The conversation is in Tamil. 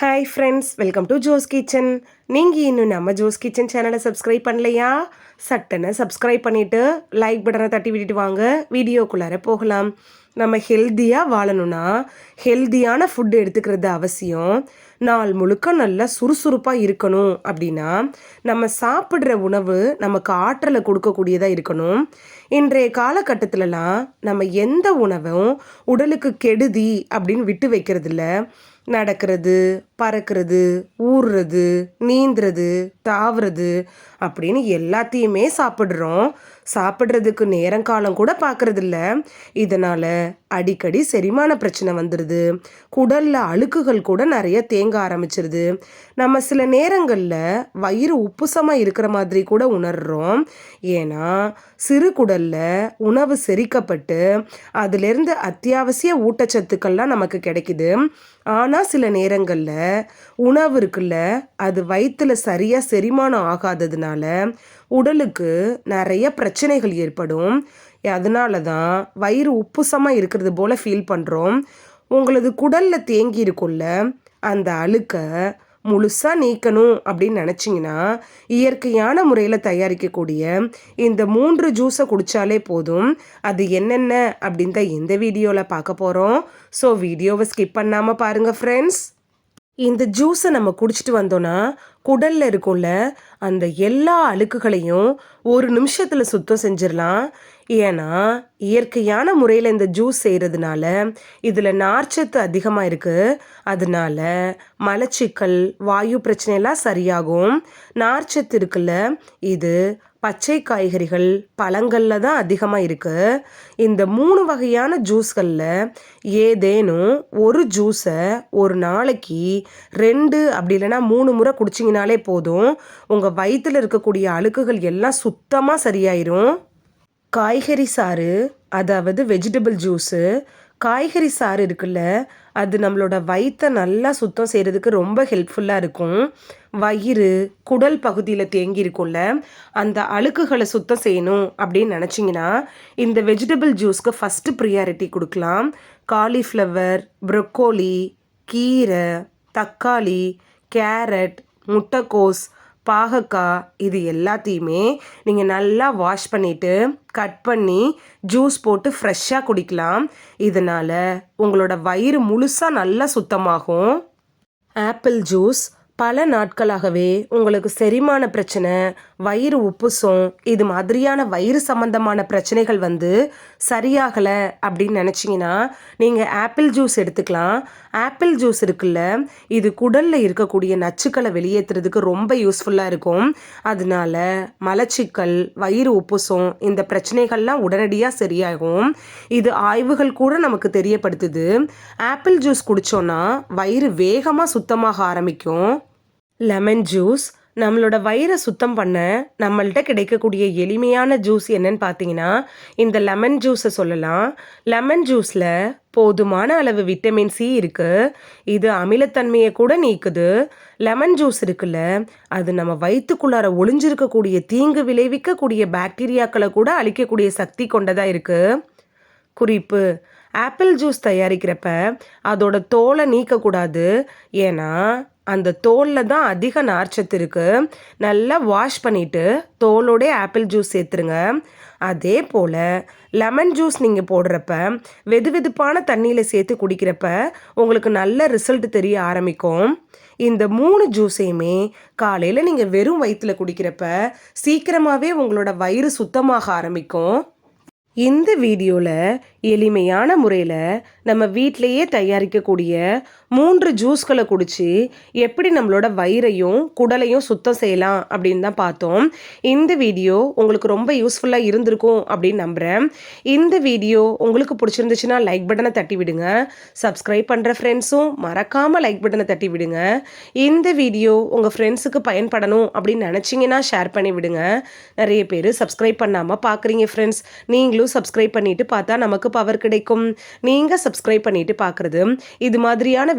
Hi friends welcome to Jo's kitchen நீங்கள் இன்னும் நம்ம ஜோஸ் கிச்சன் சேனலை சப்ஸ்கிரைப் பண்ணலையா? சட்டனை சப்ஸ்கிரைப் பண்ணிவிட்டு லைக் பட்டனை தட்டி விட்டுட்டு வாங்க. வீடியோக்குள்ளார போகலாம். நம்ம ஹெல்த்தியாக வாழணும்னா ஹெல்த்தியான ஃபுட் எடுத்துக்கிறது அவசியம். நாள் முழுக்க நல்லா சுறுசுறுப்பாக இருக்கணும். அப்படின்னா நம்ம சாப்பிட்ற உணவு நமக்கு ஆற்றலை கொடுக்கக்கூடியதாக இருக்கணும். இன்றைய காலகட்டத்திலலாம் நம்ம எந்த உணவும் உடலுக்கு கெடுதி அப்படின்னு விட்டு வைக்கிறதில்ல. நடக்கிறது பறக்கிறது ஊறுறது நீந்துறது தாவுறது அப்படின்னு எல்லாத்தையுமே சாப்பிட்றோம். சாப்பிட்றதுக்கு நேரங்காலம் கூட பார்க்கறதில்ல. இதனால் அடிக்கடி செரிமான பிரச்சனை வந்துடுது குடலில் அழுக்குகள் கூட நிறைய தேங்க ஆரம்பிச்சிருது. நம்ம சில நேரங்களில் வயிறு உப்புசமாக இருக்கிற மாதிரி கூட உணர்கிறோம் ஏன்னா சிறு குடலில் உணவு செரிக்கப்பட்டு அதிலிருந்து அத்தியாவசிய ஊட்டச்சத்துக்கள்லாம் நமக்கு கிடைக்குது. ஆனால் சில நேரங்களில் உணவு இருக்குல்ல அது வயிற்றில் சரியாக செரிமானம் ஆகாததுனால உடலுக்கு நிறைய பிரச்சனைகள் ஏற்படும். அதனால தான் வயிறு உப்புசமாக இருக்கிறது போல் ஃபீல் பண்ணுறோம் உங்களது குடலில் தேங்கி இருக்குள்ள அந்த அழுக்கை முழுசாக நீக்கணும் அப்படின்னு நினச்சிங்கன்னா இயற்கையான முறையில் தயாரிக்கக்கூடிய இந்த மூன்று ஜூஸை குடித்தாலே போதும். அது என்னென்ன அப்படின்னு தான் இந்த வீடியோவில் பார்க்க போகிறோம் ஸோ வீடியோவை ஸ்கிப் பண்ணாமல் பாருங்கள் ஃப்ரெண்ட்ஸ் இந்த ஜூஸை நம்ம குடிச்சிட்டு வந்தோன்னா குடலில் இருக்கும்ல அந்த எல்லா அழுக்குகளையும் ஒரு நிமிஷத்தில் சுத்தம் செஞ்சிடலாம். ஏன்னா இயற்கையான முறையில் இந்த ஜூஸ் செய்கிறதுனால இதில் நார்ச்சத்து அதிகமாக இருக்குது அதனால மலச்சிக்கல் வாயு பிரச்சனையெல்லாம் சரியாகும். நார்ச்சத்து இருக்குல்ல இது பச்சை காய்கறிகள் பழங்களில் தான் அதிகமாக இருக்குது இந்த மூணு வகையான ஜூஸ்களில் ஏதேனும் ஒரு ஜூஸை ஒரு நாளைக்கு ரெண்டு அப்படி இல்லைன்னா மூணு முறை குடிச்சிங்க குடிச்சிங்கனாலே போதும். உங்கள் வயிற்றில் இருக்கக்கூடிய அழுக்குகள் எல்லாம் சுத்தமாக சரியாயிரும். காய்கறி சாறு அதாவது வெஜிடபிள் ஜூஸு காய்கறி சாறு இருக்குல்ல அது நம்மளோட வயிற்றை நல்லா சுத்தம் செய்கிறதுக்கு ரொம்ப ஹெல்ப்ஃபுல்லாக இருக்கும். வயிறு குடல் பகுதியில் தேங்கி இருக்கும்ல அந்த அழுக்குகளை சுத்தம் செய்யணும் அப்படின்னு நினச்சிங்கன்னா இந்த வெஜிடபிள் ஜூஸ்க்கு ஃபஸ்ட்டு ப்ரியாரிட்டி கொடுக்கலாம். காலிஃப்ளவர் ப்ரொக்கோலி கீரை தக்காளி கேரட் முட்டைக்கோஸ் பாகக்காய் இது எல்லாத்தையுமே நீங்கள் நல்லா வாஷ் பண்ணிவிட்டு கட் பண்ணி ஜூஸ் போட்டு ஃப்ரெஷ்ஷாக குடிக்கலாம். இதனால் உங்களோட வயிறு முழுசாக நல்லா சுத்தமாகும். ஆப்பிள் ஜூஸ் பல நாட்களாகவே உங்களுக்கு செரிமான பிரச்சனை வயிறு உப்புசம் இது மாதிரியான வயிறு சம்மந்தமான பிரச்சனைகள் வந்து சரியாகலை அப்படின்னு நினச்சிங்கன்னா நீங்கள் ஆப்பிள் ஜூஸ் எடுத்துக்கலாம். ஆப்பிள் ஜூஸ் இருக்குல்ல இது குடலில் இருக்கக்கூடிய நச்சுக்களை வெளியேற்றுறதுக்கு ரொம்ப யூஸ்ஃபுல்லாக இருக்கும். அதனால மலச்சிக்கல் வயிறு உப்புசம் இந்த பிரச்சனைகள்லாம் உடனடியாக சரியாகும். இது ஆய்வுகள் கூட நமக்கு தெரியப்படுத்துது. ஆப்பிள் ஜூஸ் குடித்தோன்னா வயிறு வேகமாக சுத்தமாக ஆரம்பிக்கும். லெமன் ஜூஸ் நம்மளோட வயிறை சுத்தம் பண்ண நம்மள்கிட்ட கிடைக்கக்கூடிய எளிமையான ஜூஸ் என்னன்னு பார்த்தீங்கன்னா இந்த லெமன் ஜூஸை சொல்லலாம். லெமன் ஜூஸில் போதுமான அளவு விட்டமின் சி இருக்குது இது அமிலத்தன்மையை கூட நீக்குது. லெமன் ஜூஸ் இருக்குல்ல அது நம்ம வயிற்றுக்குள்ளார ஒளிஞ்சிருக்கக்கூடிய தீங்கு விளைவிக்கக்கூடிய பாக்டீரியாக்களை கூட அழிக்கக்கூடிய சக்தி கொண்டதாக இருக்குது குறிப்பு ஆப்பிள் ஜூஸ் தயாரிக்கிறப்ப அதோட தோலை நீக்கக்கூடாது. ஏன்னா அந்த தோலில் தான் அதிக நார்ச்சத்து இருக்குது நல்லா வாஷ் பண்ணிவிட்டு தோலோடே ஆப்பிள் ஜூஸ் சேர்த்துருங்க. அதே போல் லெமன் ஜூஸ் நீங்கள் போடுறப்ப வெது வெதுப்பான தண்ணியில் சேர்த்து குடிக்கிறப்ப உங்களுக்கு நல்ல ரிசல்ட் தெரிய ஆரம்பிக்கும். இந்த மூணு ஜூஸையுமே காலையில் நீங்கள் வெறும் வயிற்றில் குடிக்கிறப்ப சீக்கிரமாகவே உங்களோட வயிறு சுத்தமாக ஆரம்பிக்கும். இந்த வீடியோவில் எளிமையான முறையில் நம்ம வீட்டிலையே தயாரிக்கக்கூடிய மூன்று ஜூஸ்களை குடித்து எப்படி நம்மளோட வயிறையும் குடலையும் சுத்தம் செய்யலாம் அப்படின்னு தான் பார்த்தோம். இந்த வீடியோ உங்களுக்கு ரொம்ப யூஸ்ஃபுல்லாக இருந்திருக்கும் அப்படின்னு நம்புகிறேன் இந்த வீடியோ உங்களுக்கு பிடிச்சிருந்துச்சுன்னா லைக் பட்டனை தட்டி விடுங்க. சப்ஸ்கிரைப் பண்ணுற ஃப்ரெண்ட்ஸும் மறக்காமல் லைக் பட்டனை தட்டி விடுங்க. இந்த வீடியோ உங்கள் ஃப்ரெண்ட்ஸுக்கு பயன்படணும் அப்படின்னு நினச்சிங்கன்னா ஷேர் பண்ணி விடுங்க. நிறைய பேர் சப்ஸ்கிரைப் பண்ணாமல் பார்க்குறீங்க ஃப்ரெண்ட்ஸ் நீங்களும் சப்ஸ்கிரைப் பண்ணிவிட்டு பார்த்தா நமக்கு பவர் கிடைக்கும். நீங்கள் சப்ஸ்கிரைப் பண்ணிவிட்டு பார்க்குறது இது மாதிரியான